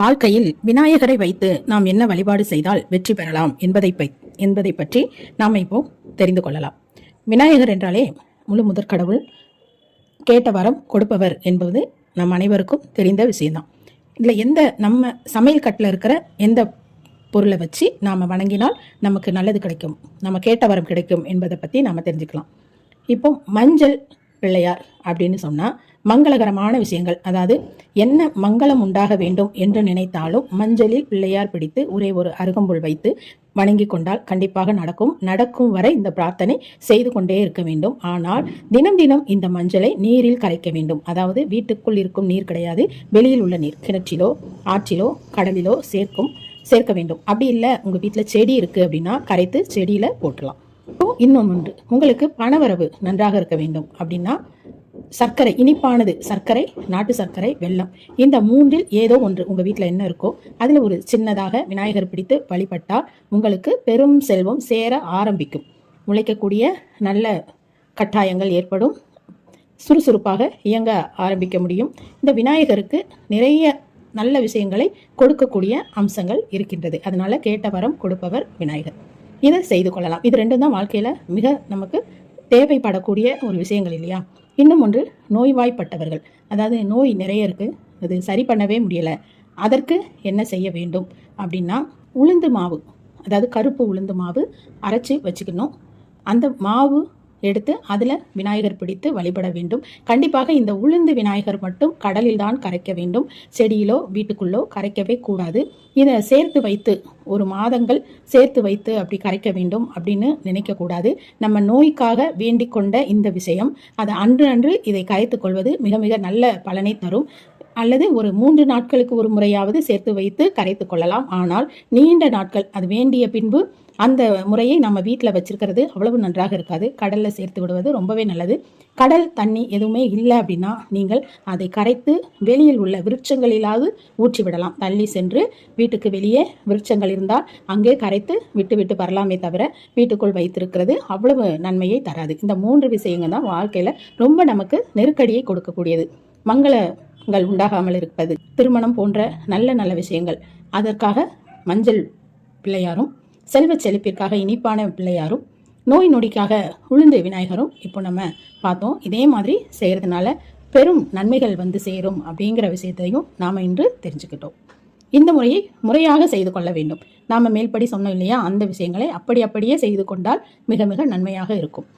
வாழ்க்கையில் விநாயகரை வைத்து நாம் என்ன வழிபாடு செய்தால் வெற்றி பெறலாம் என்பதை பை என்பதை பற்றி நாம் இப்போ தெரிந்து கொள்ளலாம். விநாயகர் என்றாலே முழு முதற் கடவுள் கேட்ட வரம் கொடுப்பவர் என்பது நம் அனைவருக்கும் தெரிந்த விஷயம்தான். இதில் எந்த நம்ம சமையல் கட்டில் இருக்கிற எந்த பொருளை வச்சு நாம் வணங்கினால் நமக்கு நல்லது கிடைக்கும் நம்ம கேட்ட வரம் கிடைக்கும் என்பதை பற்றி நாம் தெரிஞ்சுக்கலாம். இப்போ மஞ்சள் பிள்ளையார் அப்படின்னு சொன்னால் மங்களகரமான விஷயங்கள். அதாவது என்ன மங்களம் உண்டாக வேண்டும் என்று நினைத்தாலும் மஞ்சளில் பிள்ளையார் பிடித்து ஒரே ஒரு அருகம்புல் வைத்து வணங்கி கொண்டால் கண்டிப்பாக நடக்கும். நடக்கும் வரை இந்த பிரார்த்தனை செய்து கொண்டே இருக்க வேண்டும். ஆனால் தினம் தினம் இந்த மஞ்சளை நீரில் கரைக்க வேண்டும். அதாவது வீட்டுக்குள் இருக்கும் நீர் கிடையாது. வெளியில் உள்ள நீர் கிணற்றிலோ ஆற்றிலோ கடலிலோ சேர்க்கும் சேர்க்க வேண்டும். அப்படி இல்லை உங்கள் வீட்டில் செடி இருக்குது அப்படின்னா கரைத்து செடியில் போட்டலாம். இப்போ இன்னொன்று உங்களுக்கு பணவரவு நன்றாக இருக்க வேண்டும். அப்படின்னா சர்க்கரை இனிப்பானது சர்க்கரை நாட்டு சர்க்கரை வெள்ளம் இந்த மூன்றில் ஏதோ ஒன்று உங்கள் வீட்டில் என்ன இருக்கோ அதில் ஒரு சின்னதாக விநாயகர் பிடித்து வழிபட்டால் உங்களுக்கு பெரும் செல்வம் சேர ஆரம்பிக்கும். உழைக்கக்கூடிய நல்ல கட்டாயங்கள் ஏற்படும். சுறுசுறுப்பாக இயங்க ஆரம்பிக்க முடியும். இந்த விநாயகருக்கு நிறைய நல்ல விஷயங்களை கொடுக்கக்கூடிய அம்சங்கள் இருக்கின்றது. அதனால கேட்ட வரம் கொடுப்பவர் விநாயகர். இதை செய்து கொள்ளலாம். இது ரெண்டும் தான் வாழ்க்கையில் மிக நமக்கு தேவைப்படக்கூடிய ஒரு விஷயங்கள் இல்லையா? இன்னும் ஒன்று நோய்வாய்ப்பட்டவர்கள். அதாவது நோய் நிறைய இருக்குது அது சரி பண்ணவே முடியலை. அதற்கு என்ன செய்ய வேண்டும்? அப்படின்னா உளுந்து மாவு அதாவது கருப்பு உளுந்து மாவு அரைச்சி வச்சுக்கணும். அந்த மாவு எடுத்து அதில் விநாயகர் பிடித்து வழிபட வேண்டும். கண்டிப்பாக இந்த உளுந்து விநாயகர் மட்டும் கடலில் தான் கரைக்க வேண்டும். செடியிலோ வீட்டுக்குள்ளோ கரைக்கவே கூடாது. இதை சேர்த்து வைத்து ஒரு மாதங்கள் சேர்த்து வைத்து அப்படி கரைக்க வேண்டும் அப்படின்னு நினைக்கக்கூடாது நம்ம நோய்க்காக வேண்டிக் கொண்ட இந்த விஷயம் அதை அன்று அன்று இதை கரைத்து கொள்வது மிக மிக நல்ல பலனை தரும். அல்லது ஒரு மூன்று நாட்களுக்கு ஒரு முறையாவது சேர்த்து வைத்து கரைத்து கொள்ளலாம். ஆனால் நீண்ட நாட்கள் அது வேண்டிய பின்பு அந்த முறையை நம்ம வீட்டில் வச்சுருக்கிறது அவ்வளவு நன்றாக இருக்காது. கடலில் சேர்த்து விடுவது ரொம்பவே நல்லது. கடல் தண்ணி எதுவுமே இல்லை அப்படின்னா நீங்கள் அதை கரைத்து வெளியில் உள்ள விருட்சங்களிலாவது ஊற்றி விடலாம். தள்ளி சென்று வீட்டுக்கு வெளியே விருட்சங்கள் இருந்தால் அங்கே கரைத்து விட்டு விட்டு வரலாமே தவிர வீட்டுக்குள் வைத்திருக்கிறது அவ்வளவு நன்மையை தராது. இந்த மூன்று விஷயங்கள் தான் வாழ்க்கையில் ரொம்ப நமக்கு நெருக்கடியை கொடுக்கக்கூடியது. மங்களங்கள் உண்டாகாமல் இருப்பது. திருமணம் போன்ற நல்ல நல்ல விஷயங்கள். அதற்காக மஞ்சள் பிள்ளையாரும் செல்வ செழிப்பிற்காக இனிப்பான பிள்ளையாரும் நோய் நொடிக்காக உளுந்து விநாயகரும் இப்போ நம்ம பார்த்தோம். இதே மாதிரி செய்கிறதுனால பெரும் நன்மைகள் வந்து சேரும் அப்படிங்கிற விஷயத்தையும் நாம் இன்று தெரிஞ்சுக்கிட்டோம். இந்த முறையை முறையாக செய்து கொள்ள வேண்டும். நாம் மேல்படி சொன்னோம் இல்லையா? அந்த விஷயங்களை அப்படி அப்படியே செய்து கொண்டால் மிக மிக நன்மையாக இருக்கும்.